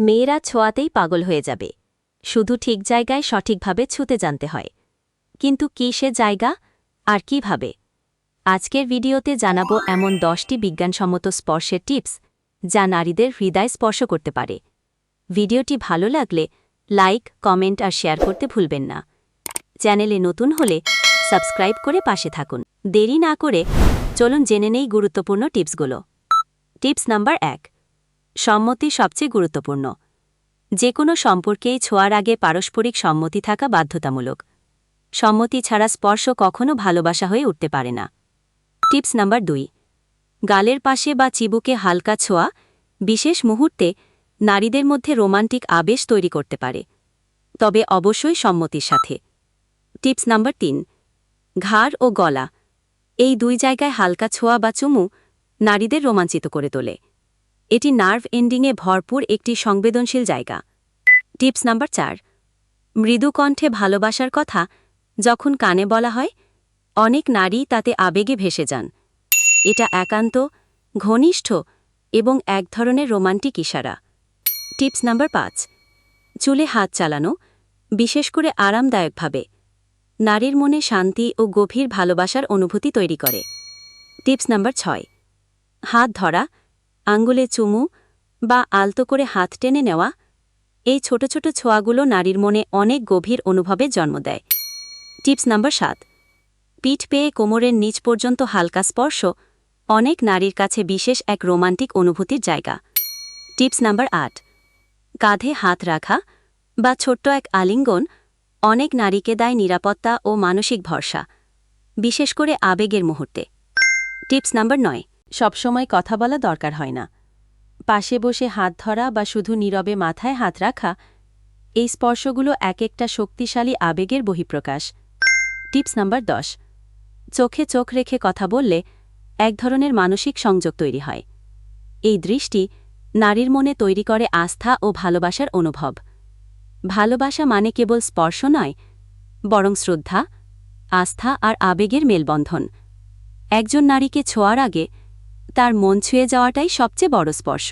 মেয়েরা ছোঁয়াতেই পাগল হয়ে যাবে। শুধু ঠিক জায়গায় সঠিকভাবে ছুতে জানতে হয়। কিন্তু কি সে জায়গা? আর কীভাবে? আজকের ভিডিওতে জানাব এমন দশটি বিজ্ঞানসম্মত স্পর্শের টিপস, যা নারীদের হৃদয় স্পর্শ করতে পারে। ভিডিওটি ভালো লাগলে লাইক, কমেন্ট আর শেয়ার করতে ভুলবেন না। চ্যানেলে নতুন হলে সাবস্ক্রাইব করে পাশে থাকুন। দেরি না করে চলুন জেনে নেই গুরুত্বপূর্ণ টিপসগুলো। টিপস নাম্বার এক সম্মতি সবচেয়ে গুরুত্বপূর্ণ। যে কোনো সম্পর্কেই ছোঁয়ার আগে পারস্পরিক সম্মতি থাকা বাধ্যতামূলক। সম্মতি ছাড়া স্পর্শ কখনো ভালোবাসা হয়ে উঠতে পারে না। টিপস নাম্বার দুই, গালের পাশে বা চিবুকে হালকা ছোঁয়া, বিশেষ মুহূর্তে নারীদের মধ্যে রোমান্টিক আবেশ তৈরি করতে পারে। তবে অবশ্যই সম্মতির সাথে। টিপস নাম্বার তিন, ঘাড় ও গলা, এই দুই জায়গায় হালকা ছোঁয়া বা চুমু নারীদের রোমাঞ্চিত করে তোলে। এটি নার্ভ এন্ডিংয়ে ভরপুর একটি সংবেদনশীল জায়গা। টিপস নাম্বার চার, মৃদু কণ্ঠে ভালোবাসার কথা যখন কানে বলা হয়, অনেক নারী তাতে আবেগে ভেসে যান। এটা একান্ত, ঘনিষ্ঠ এবং এক ধরনের রোমান্টিক ইশারা। টিপস নাম্বার পাঁচ, চুলে হাত চালানো, বিশেষ করে আরামদায়কভাবে। নারীর মনে শান্তি ও গভীর ভালোবাসার অনুভূতি তৈরি করে। টিপস নাম্বার ছয়, হাত ধরা আঙ্গুলে চুমু বা আলতো করে হাত টেনে নেওয়া, এই ছোট ছোট ছোঁয়াগুলো নারীর মনে অনেক গভীর অনুভবে জন্ম দেয়। টিপস নাম্বার সাত, পিঠ পেয়ে কোমরের নিচ পর্যন্ত হালকা স্পর্শ অনেক নারীর কাছে বিশেষ এক রোমান্টিক অনুভূতির জায়গা। টিপস নাম্বার আট, কাঁধে হাত রাখা বা ছোট্ট এক আলিঙ্গন অনেক নারীকে দেয় নিরাপত্তা ও মানসিক ভরসা, বিশেষ করে আবেগের মুহূর্তে। টিপস নাম্বার নয় সবসময় কথা বলা দরকার হয় না। পাশে বসে হাত ধরা বা শুধু নীরবে মাথায় হাত রাখা, এই স্পর্শগুলো এক একটা শক্তিশালী আবেগের বহিঃপ্রকাশ। টিপস নাম্বার দশ। চোখে চোখ রেখে কথা বললে এক ধরনের মানসিক সংযোগ তৈরি হয়। এই দৃষ্টি নারীর মনে তৈরি করে আস্থা ও ভালোবাসার অনুভব। ভালোবাসা মানে কেবল স্পর্শ নয়, বরং শ্রদ্ধা, আস্থা আর আবেগের মেলবন্ধন। একজন নারীকে ছোঁয়ার আগে তার মন ছুঁয়ে যাওয়াটাই সবচেয়ে বড় স্পর্শ।